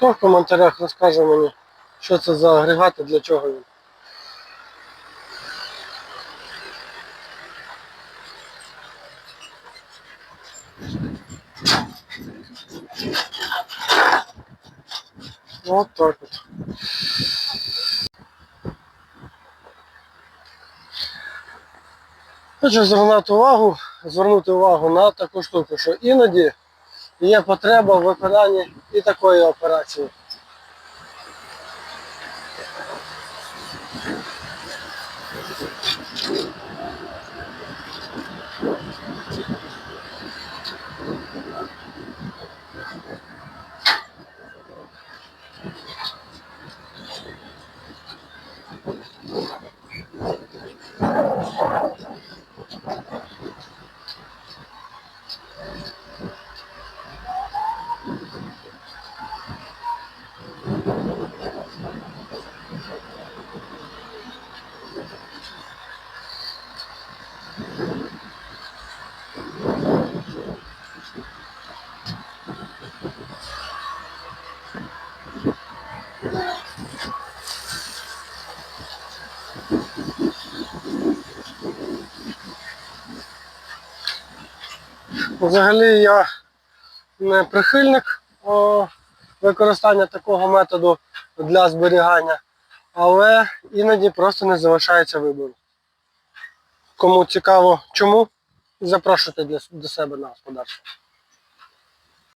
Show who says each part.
Speaker 1: Хто в коментарях розкаже мені, що це за агрегат і для чого він. От так от. Хочу звернути увагу, звернути увагу на таку штуку, що іноді є потреба в виконанні і такої операції. Взагалі я не прихильник використання такого методу для зберігання, але іноді просто не залишається вибору. Кому цікаво чому, запрошуйте до себе на господарство.